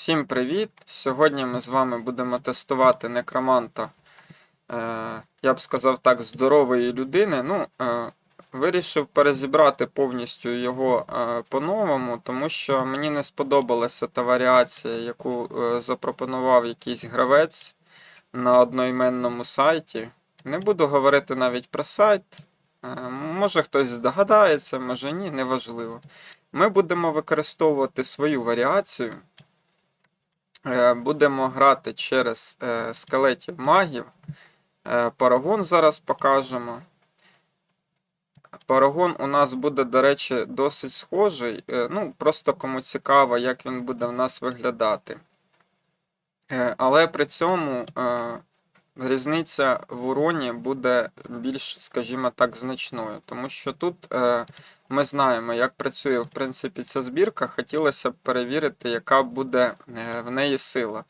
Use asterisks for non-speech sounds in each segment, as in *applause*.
Всім привіт! Сьогодні ми з вами будемо тестувати некроманта, е, я б сказав так, здорової людини. Ну, е, вирішив перезібрати повністю його е, по-новому, тому що мені не сподобалася та варіація, яку запропонував якийсь гравець на одноіменному сайті. Не буду говорити навіть про сайт. Може хтось здогадається, може ні, неважливо. Ми будемо використовувати свою варіацію. Е, Будемо грати через е, скелетів магів. Е, Парагон зараз покажемо. Парагон у нас буде, до речі, досить схожий. Ну, просто кому цікаво, як він буде в нас виглядати. Але при цьому різниця в уроні буде більш, скажімо так, значною. Тому що тут е, ми знаємо, як працює в принципі ця збірка. Хотілося б перевірити, яка буде е, в неї сила.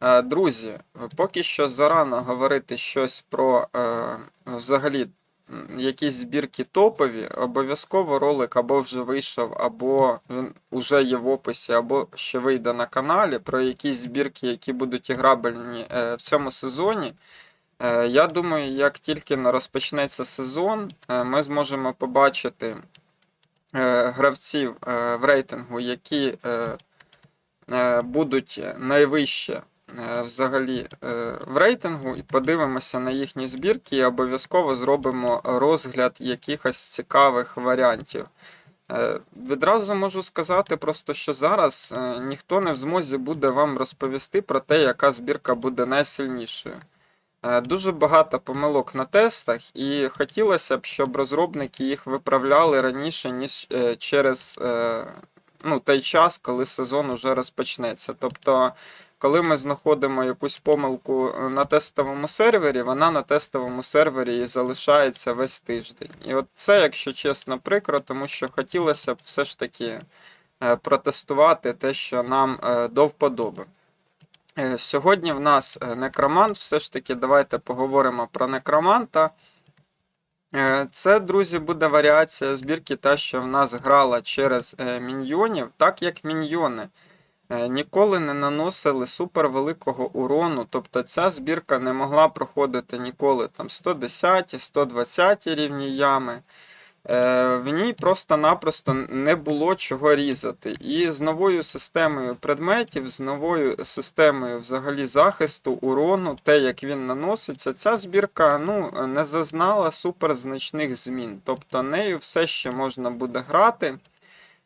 Е, Друзі, поки що зарано говорити щось про взагалі якісь збірки топові. Обов'язково ролик або вже вийшов, або він вже є в описі, або ще вийде на каналі про якісь збірки, які будуть іграбельні е, в цьому сезоні. Е, Я думаю, як тільки розпочнеться сезон, е, ми зможемо побачити гравців в рейтингу, які будуть найвище взагалі е, в рейтингу, і подивимося на їхні збірки і обов'язково зробимо розгляд якихось цікавих варіантів. Е, Відразу можу сказати, просто що зараз е, ніхто не в змозі буде вам розповісти про те, яка збірка буде найсильнішою. Е, Дуже багато помилок на тестах, і хотілося б, щоб розробники їх виправляли раніше, ніж е, через е, ну, той час, коли сезон уже розпочнеться. Тобто, коли ми знаходимо якусь помилку е, на тестовому сервері, вона на тестовому сервері і залишається весь тиждень. І от це, якщо чесно, прикро, тому що хотілося б все ж таки е, протестувати те, що нам е, до вподоби. Сьогодні в нас некромант. Все ж таки, давайте поговоримо про некроманта. Це, друзі, буде варіація збірки, та, що в нас грала через міньйонів, так як міньйони ніколи не наносили супервеликого урону. Тобто ця збірка не могла проходити ніколи там 110, 120 рівні ями. Е, В ній просто-напросто не було чого різати. І з новою системою предметів, з новою системою взагалі захисту, урону, те, як він наноситься, ця збірка ну, не зазнала суперзначних змін. Тобто нею все ще можна буде грати.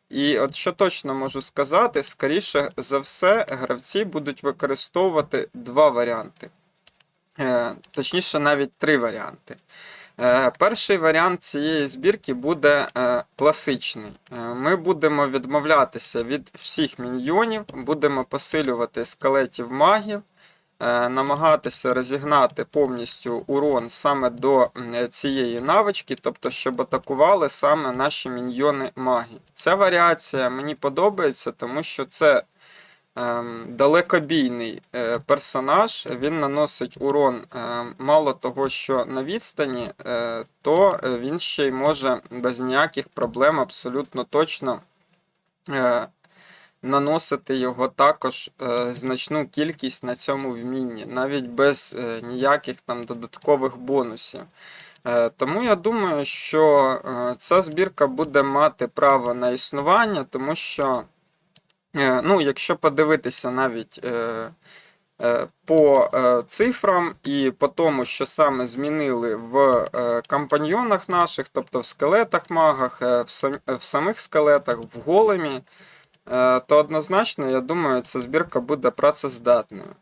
І от що точно можу сказати, скоріше за все, гравці будуть використовувати два варіанти. Е, Точніше, навіть три варіанти. Е, Перший варіант цієї збірки буде е, класичний. Ми будемо відмовлятися від всіх міньйонів, будемо посилювати скелетів магів, намагатися розігнати повністю урон саме до цієї навички, тобто, щоб атакували саме наші міньйони маги. Ця варіація мені подобається, тому що це ем, далекобійний е, персонаж, він наносить урон е, мало того, що на відстані, е, то е, він ще й може без ніяких проблем абсолютно точно е, наносити його також е, значну кількість на цьому вмінні, навіть без е, ніяких там додаткових бонусів. Е, Тому я думаю, що ця збірка буде мати право на існування, тому що Ну, якщо подивитися навіть по цифрам і по тому, що саме змінили в компаньйонах наших, тобто в скелетах магах, в, самих скелетах, в големі, то однозначно, я думаю, ця збірка буде працездатною.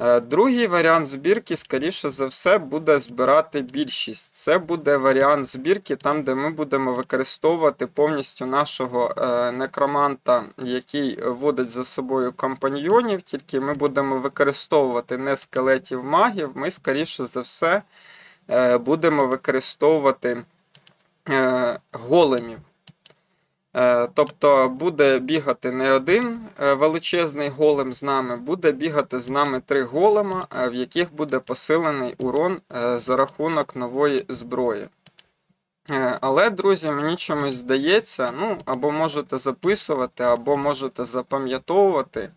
Е, Другий варіант збірки, скоріше за все, буде збирати більшість. Це буде варіант збірки, там, де ми будемо використовувати повністю нашого е, некроманта, який водить за собою компаньйонів, тільки ми будемо використовувати не скелетів магів, ми, скоріше за все, е, будемо використовувати е, големів. Е, Тобто буде бігати не один е, величезний голем з нами, буде бігати з нами три голема, е, в яких буде посилений урон за рахунок нової зброї. Але, друзі, мені чомусь здається, ну, або можете записувати, або можете запам'ятовувати,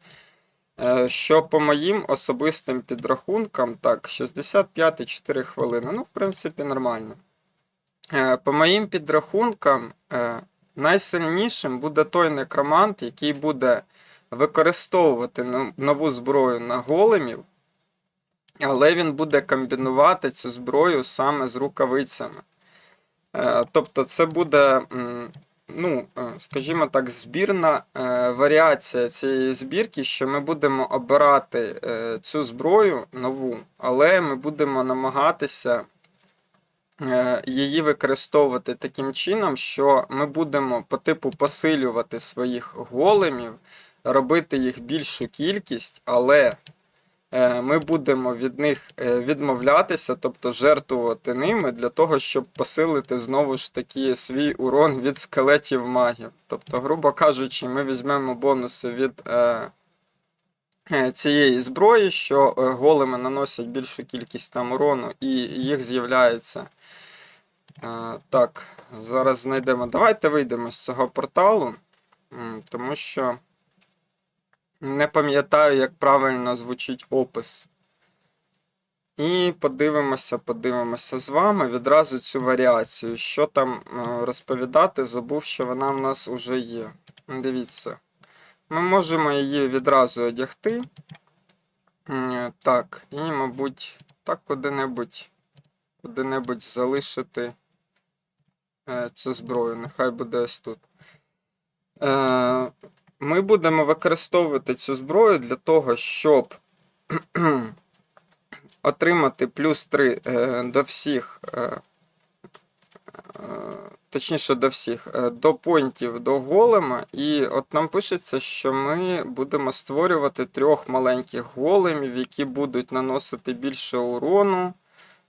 Що по моїм особистим підрахункам, так, 65 4 хвилини. Ну, в принципі, нормально. По моїм підрахункам, найсильнішим буде той некромант, який буде використовувати нову зброю на големів, але він буде комбінувати цю зброю саме з рукавицями. Е, Тобто, це буде, ну, е, скажімо так, збірна е, варіація цієї збірки, що ми будемо обирати цю зброю нову, але ми будемо намагатися її використовувати таким чином, що ми будемо по типу посилювати своїх големів, робити їх більшу кількість, але е, ми будемо від них е, відмовлятися, тобто жертвувати ними для того, щоб посилити знову ж таки свій урон від скелетів магів. Тобто, грубо кажучи, ми візьмемо бонуси від е, е, цієї зброї, що е, големи наносять більшу кількість там урону, і їх з'являється. Е, так, зараз знайдемо. Давайте вийдемо з цього порталу, тому що не пам'ятаю, як правильно звучить опис. І подивимося, подивимося з вами відразу цю варіацію. Що там е, розповідати, забув, що вона в нас вже є. Дивіться. Ми можемо її відразу одягти. Так, і, мабуть, так куди-небудь куди-небудь залишити е, цю зброю. Нехай буде ось тут. Е, Ми будемо використовувати цю зброю для того, щоб *clears throat* отримати плюс 3 е, до всіх. Точніше до всіх, е, до поінтів до голема. І от нам пишеться, що ми будемо створювати трьох маленьких големів, які будуть наносити більше урону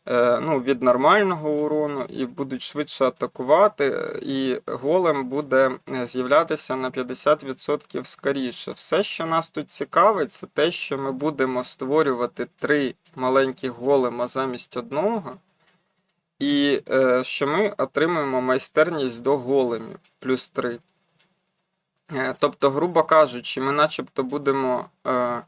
е, ну, від нормального урону, і будуть швидше атакувати, і голем буде е, з'являтися на 50% скоріше. Все, що нас тут цікавить, це те, що ми будемо створювати три маленьких голема замість одного. І е, що ми отримуємо майстерність до големів плюс 3. Е, тобто, грубо кажучи, ми начебто будемо е,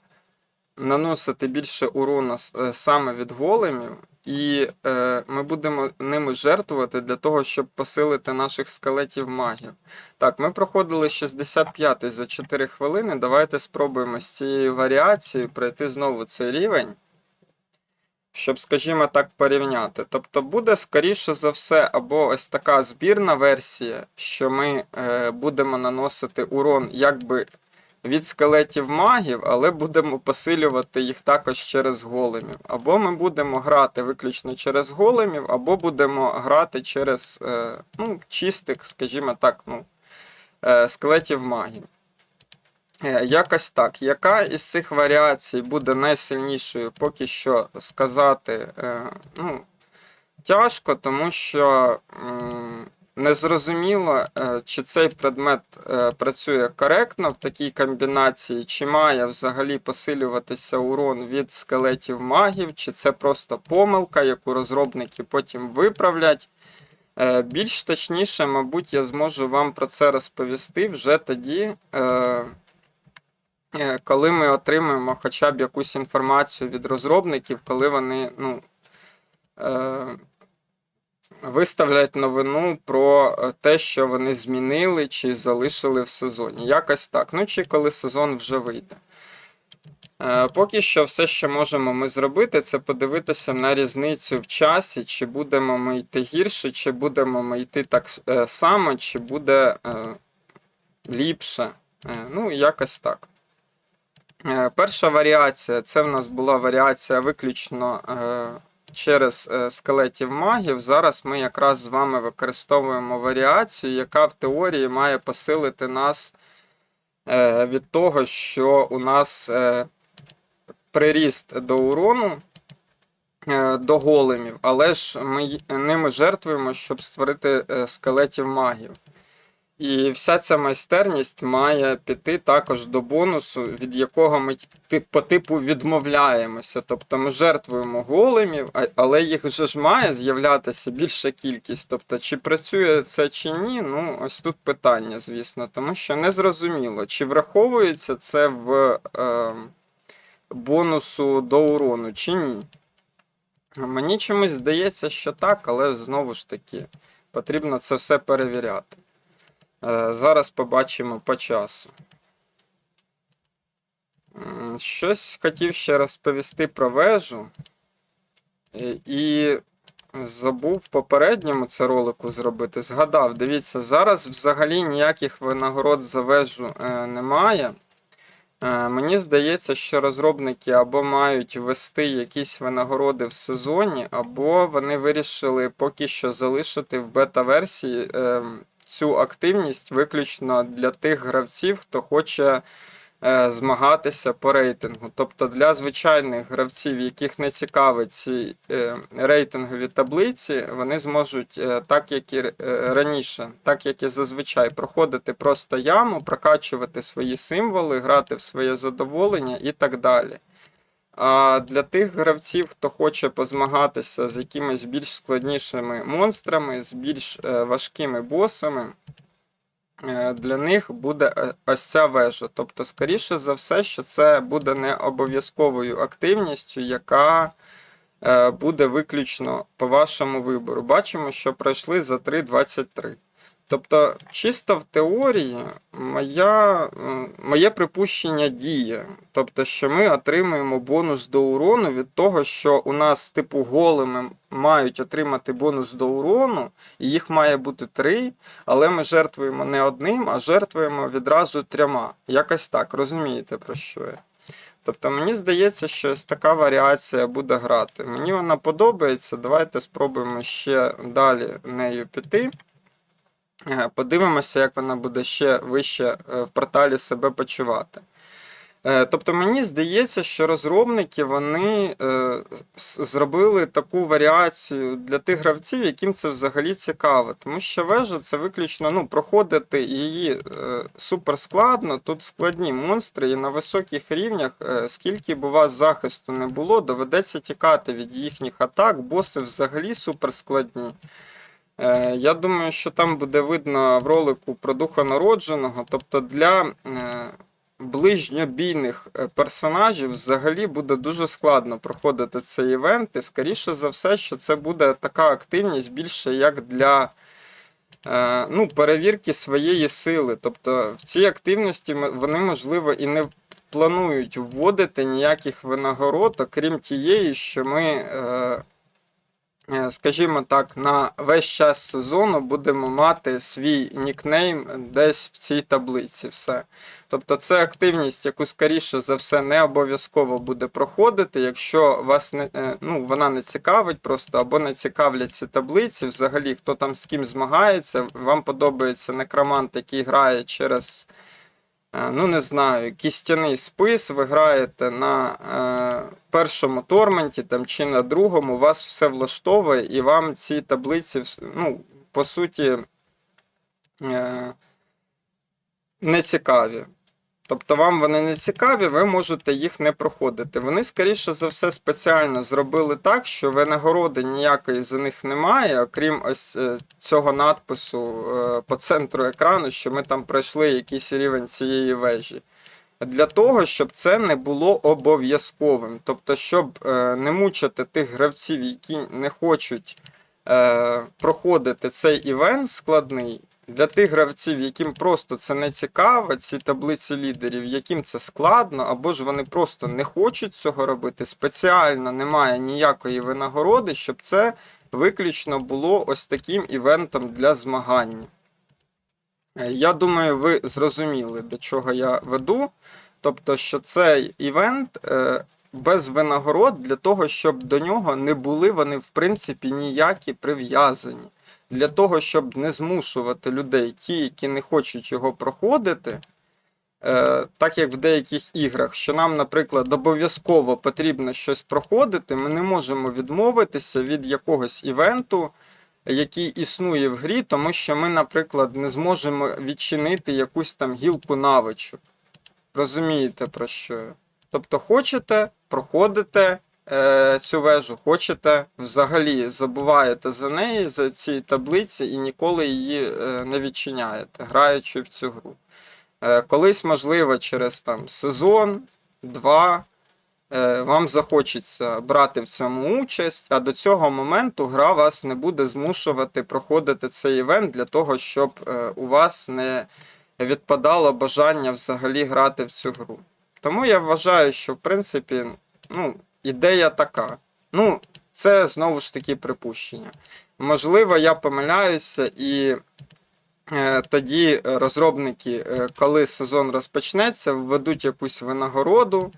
наносити більше урона е, саме від големів, і е, ми будемо ними жертвувати для того, щоб посилити наших скелетів магів. Так, ми проходили 65 за 4 хвилини. Давайте спробуємо з цією варіацією пройти знову цей рівень щоб, скажімо так, порівняти. Тобто буде, скоріше за все, або ось така збірна версія, що ми е, будемо наносити урон якби від скелетів магів, але будемо посилювати їх також через големів. Або ми будемо грати виключно через големів, або будемо грати через е, ну, чистих, скажімо так, ну, е, скелетів магів. Е, Якось так. Яка із цих варіацій буде найсильнішою, поки що сказати е, ну, тяжко, тому що незрозуміло, е, чи цей предмет працює коректно в такій комбінації, чи має взагалі посилюватися урон від скелетів магів, чи це просто помилка, яку розробники потім виправлять. Більш точніше, мабуть, я зможу вам про це розповісти вже тоді. Е, коли ми отримуємо хоча б якусь інформацію від розробників, коли вони ну, е, виставлять новину про е, те, що вони змінили чи залишили в сезоні. Якось так. Ну, чи коли сезон вже вийде. Е, Поки що все, що можемо ми зробити, це подивитися на різницю в часі, чи будемо ми йти гірше, чи будемо ми йти так само, чи буде ліпше. Ну, якось так. Е, Перша варіація це в нас була варіація виключно е, через е, скелетів магів. Зараз ми якраз з вами використовуємо варіацію, яка в теорії має посилити нас від того, що у нас приріст до урону до големів, але ж ми ними жертвуємо, щоб створити скелетів магів. І вся ця майстерність має піти також до бонусу, від якого ми по типу відмовляємося. Тобто ми жертвуємо големів, але їх вже ж має з'являтися більша кількість. Тобто, чи працює це чи ні, ну ось тут питання, звісно, тому що не зрозуміло, чи враховується це в. Е, бонусу до урону, чи ні? Мені чомусь здається, що так, але знову ж таки, потрібно це все перевіряти. Е, Зараз побачимо по часу. Щось хотів ще розповісти про вежу. І забув в попередньому це ролику зробити. Згадав, дивіться, зараз взагалі ніяких винагород за вежу е, немає. Е, Мені здається, що розробники або мають ввести якісь винагороди в сезоні, або вони вирішили поки що залишити в бета-версії е, цю активність виключно для тих гравців, хто хоче е, змагатися по рейтингу. Тобто для звичайних гравців, яких не цікавить ці е, рейтингові таблиці, вони зможуть, е, так як і раніше, так як і зазвичай, проходити просто яму, прокачувати свої символи, грати в своє задоволення і так далі. А для тих гравців, хто хоче позмагатися з якимись більш складнішими монстрами, з більш е, важкими босами, е, для них буде е, ось ця вежа. Тобто, скоріше за все, що це буде не обов'язковою активністю, яка буде виключно по вашому вибору. Бачимо, що пройшли за 3.23. Тобто, чисто в теорії, моя, моє припущення діє. Тобто, що ми отримуємо бонус до урону від того, що у нас, типу, голими мають отримати бонус до урону, і їх має бути три, але ми жертвуємо не одним, а жертвуємо відразу трьома. Якось так, розумієте про що я? Тобто мені здається, що ось така варіація буде грати. Мені вона подобається. Давайте спробуємо ще далі нею піти. Е, Подивимося, як вона буде ще вище е, в порталі себе почувати. Е, Тобто мені здається, що розробники вони зробили таку варіацію для тих гравців, яким це взагалі цікаво. Тому що вежа це виключно ну, проходити її супер складно. Тут складні монстри, і на високих рівнях, скільки б у вас захисту не було, доведеться тікати від їхніх атак. Боси взагалі супер складні. Е, Я думаю, що там буде видно в ролику про духа народженого. Тобто для е, ближньобійних е, персонажів взагалі буде дуже складно проходити цей івент. І скоріше за все, що це буде така активність більше як для е, ну, перевірки своєї сили. Тобто в цій активності вони, можливо, і не планують вводити ніяких винагород, окрім тієї, що ми. Е, скажімо так, на весь час сезону будемо мати свій нікнейм десь в цій таблиці. Все. Тобто це активність, яку скоріше за все не обов'язково буде проходити, якщо вас не, е, ну, вона не цікавить просто або не цікавлять ці таблиці, взагалі хто там з ким змагається, вам подобається некромант, який грає через. Е, Ну, не знаю, кістяний спис, ви граєте на е, першому торменті там, чи на другому, вас все влаштовує, і вам ці таблиці, ну, по суті, е, не цікаві. Тобто вам вони не цікаві, ви можете їх не проходити. Вони, скоріше за все, спеціально зробили так, що винагороди ніякої за них немає, окрім ось е, цього надпису е, по центру екрану, що ми там пройшли якийсь рівень цієї вежі. Для того, щоб це не було обов'язковим. Тобто, щоб е, не мучити тих гравців, які не хочуть проходити цей івент складний. Для тих гравців, яким просто це не цікаво, ці таблиці лідерів, яким це складно, або ж вони просто не хочуть цього робити, спеціально немає ніякої винагороди, щоб це виключно було ось таким івентом для змагання. Е, Я думаю, ви зрозуміли, до чого я веду. Тобто, що цей івент е, без винагород для того, щоб до нього не були вони, в принципі, ніякі прив'язані. Для того, щоб не змушувати людей, ті, які не хочуть його проходити, е, так як в деяких іграх, що нам, наприклад, обов'язково потрібно щось проходити, ми не можемо відмовитися від якогось івенту, який існує в грі, тому що ми, наприклад, не зможемо відчинити якусь там гілку навичок. Розумієте про що? Тобто, хочете, проходите е, цю вежу, хочете, взагалі забуваєте за неї, за ці таблиці і ніколи її е, не відчиняєте, граючи в цю гру. Е, колись, можливо, через там сезон, два. вам захочеться брати в цьому участь, а до цього моменту гра вас не буде змушувати проходити цей івент для того, щоб у вас не відпадало бажання взагалі грати в цю гру. Тому я вважаю, що в принципі ну, ідея така. Ну, це знову ж таки припущення. Можливо, я помиляюся, і е, тоді розробники, е, коли сезон розпочнеться, введуть якусь винагороду.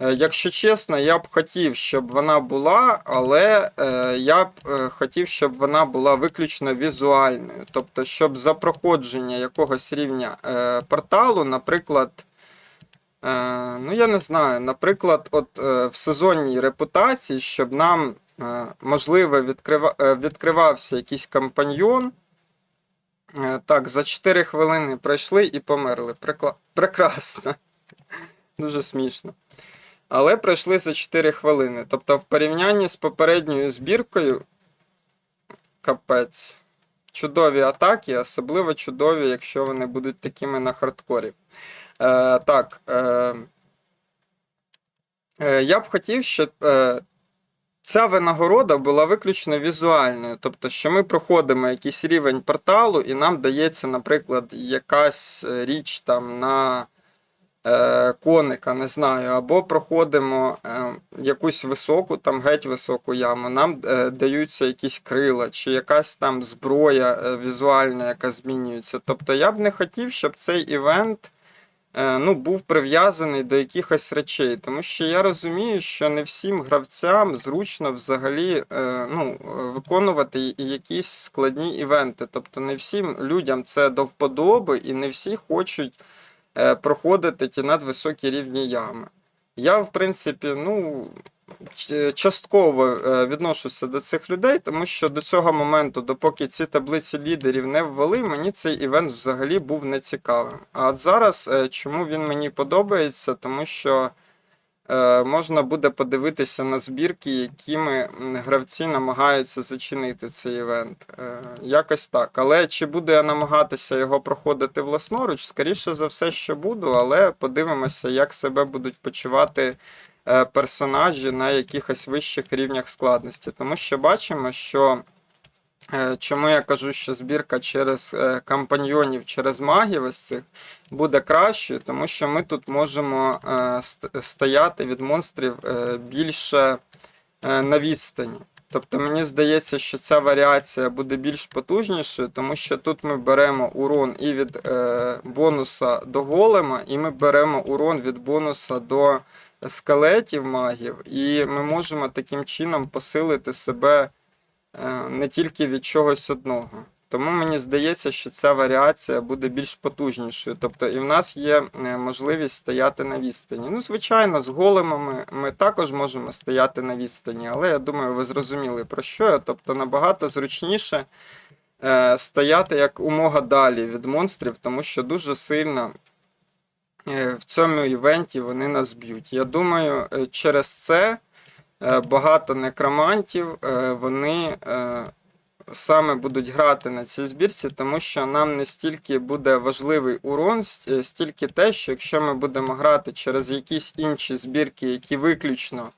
Е, Якщо чесно, я б хотів, щоб вона була, але е, я б е, хотів, щоб вона була виключно візуальною. Тобто, щоб за проходження якогось рівня е, порталу, наприклад, е, ну я не знаю, наприклад, от е, в сезонній репутації, щоб нам, е, можливо, відкрива, е, відкривався якийсь компаньйон. Е, Так, за 4 хвилини пройшли і померли. Прикла... Прекрасно. Дуже смішно. Але пройшли за 4 хвилини. Тобто, в порівнянні з попередньою збіркою, капець. Чудові атаки, особливо чудові, якщо вони будуть такими на хардкорі. Е, так. Е, е, я б хотів, щоб ця винагорода була виключно візуальною. Тобто, що ми проходимо якийсь рівень порталу, і нам дається, наприклад, якась річ там на коника, не знаю, або проходимо якусь високу, там геть високу яму, нам даються якісь крила, чи якась там зброя візуальна, яка змінюється. Тобто я б не хотів, щоб цей івент. Е, Ну, був прив'язаний до якихось речей, тому що я розумію, що не всім гравцям зручно взагалі е, ну, виконувати якісь складні івенти. Тобто не всім людям це до вподоби, і не всі хочуть е, проходити ті надвисокі рівні ями. Я, в принципі, ну, частково е, відношуся до цих людей, тому що до цього моменту, допоки ці таблиці лідерів не ввели, мені цей івент взагалі був нецікавим. А от зараз, е, чому він мені подобається, тому що е, можна буде подивитися на збірки, якими гравці намагаються зачинити цей івент. Е, якось так. Але чи буду я намагатися його проходити власноруч? Скоріше за все, що буду, але подивимося, як себе будуть почувати е, персонажі на якихось вищих рівнях складності. Тому що бачимо, що. е, Чому я кажу, що збірка через е, компаньйонів, через магів ось цих буде кращою, тому що ми тут можемо е, стояти від монстрів е, більше е, на відстані. Тобто мені здається, що ця варіація буде більш потужнішою, тому що тут ми беремо урон і від е, бонуса до голема, і ми беремо урон від бонуса до скелетів магів, і ми можемо таким чином посилити себе е, не тільки від чогось одного. Тому мені здається, що ця варіація буде більш потужнішою. Тобто і в нас є е, можливість стояти на відстані. Ну, звичайно, з големами ми також можемо стояти на відстані, але я думаю, ви зрозуміли про що я. Тобто набагато зручніше е, стояти як умога далі від монстрів, тому що дуже сильно в цьому івенті вони нас б'ють. Я думаю, е, через це е, багато некромантів е, вони. е, саме будуть грати на цій збірці, тому що нам не стільки буде важливий урон, стільки те, що якщо ми будемо грати через якісь інші збірки, які виключно е,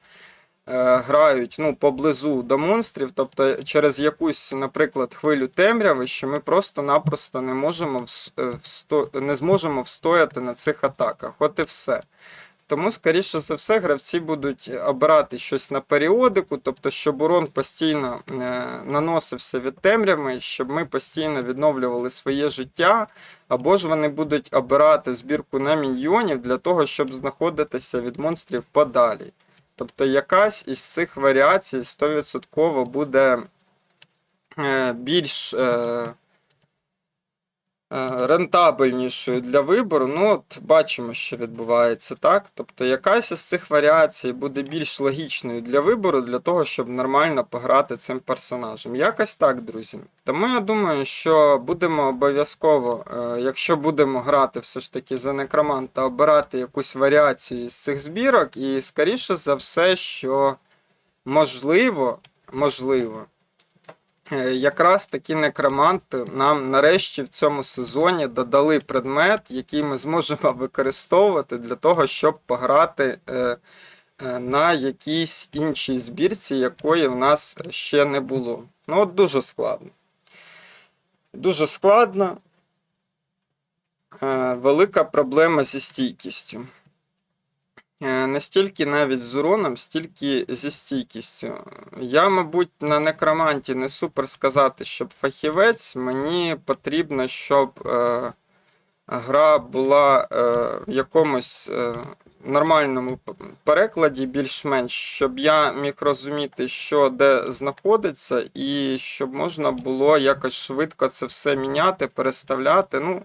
грають ну, поблизу до монстрів, тобто через якусь, наприклад, хвилю темряви, що ми просто-напросто не можемо е, всто- не зможемо встояти на цих атаках. От і все. Тому, скоріше за все, гравці будуть обирати щось на періодику, тобто, щоб урон постійно е, наносився від темряви, щоб ми постійно відновлювали своє життя, або ж вони будуть обирати збірку на міньйонів для того, щоб знаходитися від монстрів подалі. Тобто якась із цих варіацій 100% буде е, більш е, рентабельнішою для вибору. Ну, от бачимо, що відбувається, так? Тобто якась із цих варіацій буде більш логічною для вибору, для того, щоб нормально пограти цим персонажем. Якось так, друзі. Тому я думаю, що будемо обов'язково, е, якщо будемо грати все ж таки за некроманта, обирати якусь варіацію з цих збірок, і скоріше за все, що можливо, можливо. Е, Якраз такі некроманти нам нарешті в цьому сезоні додали предмет, який ми зможемо *laughs* використовувати для того, щоб пограти е, е, на якійсь іншій збірці, якої в нас ще не було. Ну, от дуже складно. Дуже складно. Велика проблема зі стійкістю. Е, Не стільки навіть з уроном, стільки зі стійкістю. Я, мабуть, на некроманті не супер сказати, щоб фахівець. Мені потрібно, щоб е, гра була е, в якомусь е, нормальному перекладі, більш-менш, щоб я міг розуміти, що де знаходиться, і щоб можна було якось швидко це все міняти, переставляти. Ну,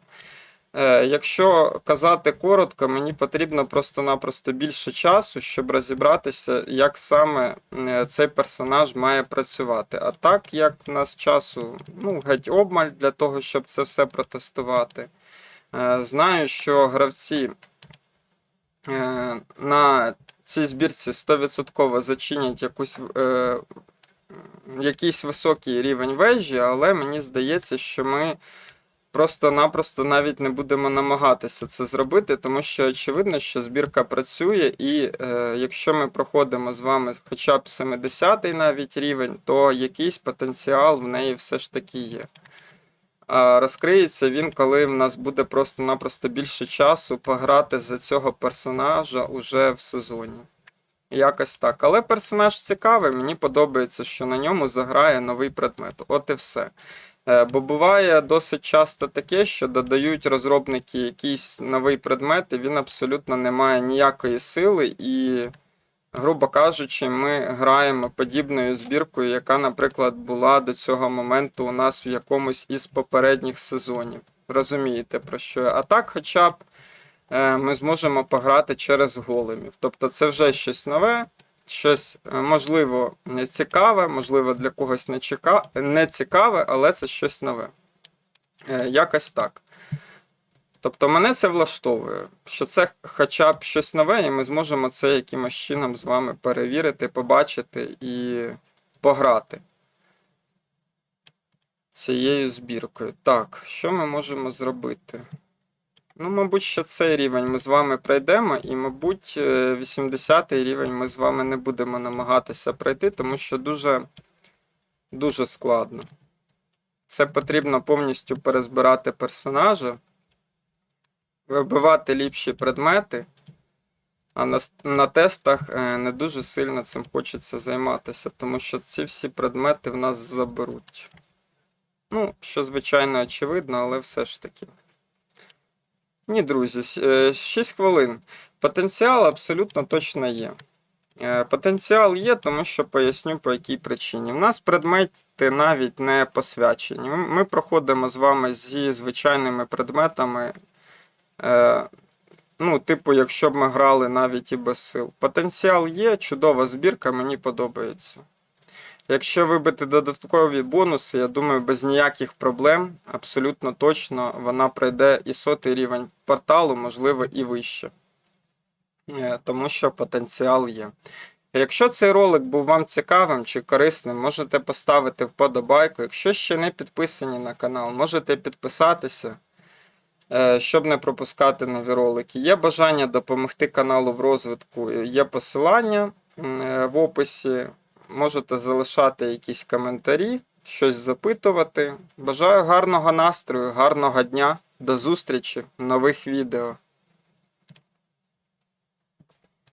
Якщо казати коротко, мені потрібно просто-напросто більше часу, щоб розібратися, як саме е, цей персонаж має працювати. А так як в нас часу ну, геть обмаль для того, щоб це все протестувати. Е, Знаю, що гравці е, на цій збірці 100% зачинять якусь, е, якийсь високий рівень вежі, але мені здається, що ми просто-напросто навіть не будемо намагатися це зробити, тому що очевидно, що збірка працює, і е, якщо ми проходимо з вами хоча б 70-й навіть рівень, то якийсь потенціал в неї все ж таки є. А розкриється він, коли в нас буде просто-напросто більше часу пограти за цього персонажа уже в сезоні. Якось так. Але персонаж цікавий, мені подобається, що на ньому заграє новий предмет. От і все. Е, Бо буває досить часто таке, що додають розробники якийсь новий предмет, і він абсолютно не має ніякої сили. І, грубо кажучи, ми граємо подібною збіркою, яка, наприклад, була до цього моменту у нас в якомусь із попередніх сезонів. Розумієте про що? А так, хоча б е, ми зможемо пограти через големів. Тобто це вже щось нове, щось, е, можливо, цікаве, можливо, для когось не, чека... не цікаве, але це щось нове. Е, Якось так. Тобто мене це влаштовує, що це хоча б щось нове, і ми зможемо це якимось чином з вами перевірити, побачити і пограти цією збіркою. Так, що ми можемо зробити? Ну, мабуть, ще цей рівень ми з вами пройдемо, і, мабуть, е, 80-й рівень ми з вами не будемо намагатися пройти, тому що дуже, дуже складно. Це потрібно повністю перезбирати персонажа, вибивати ліпші предмети, а на, на тестах е, не дуже сильно цим хочеться займатися, тому що ці всі предмети в нас заберуть. Ну, що, звичайно, очевидно, але все ж таки. Ні, друзі, 6 хвилин. Потенціал абсолютно точно є. Е, Потенціал є, тому що поясню по якій причині. У нас предмети навіть не посвячені. Ми- Ми проходимо з вами зі звичайними предметами. е, Ну, типу, якщо б ми грали навіть і без сил. Потенціал є, чудова збірка, мені подобається. Якщо вибити додаткові бонуси, я думаю, без ніяких проблем, абсолютно точно вона пройде і сотий рівень порталу, можливо, і вище. Е, Тому що потенціал є. Якщо цей ролик був вам цікавим чи корисним, можете поставити вподобайку. Якщо ще не підписані на канал, можете підписатися, е, щоб не пропускати нові ролики. Є бажання допомогти каналу в розвитку, є посилання е, в описі. Можете залишати якісь коментарі, щось запитувати. Бажаю гарного настрою, гарного дня. До зустрічі в нових відео.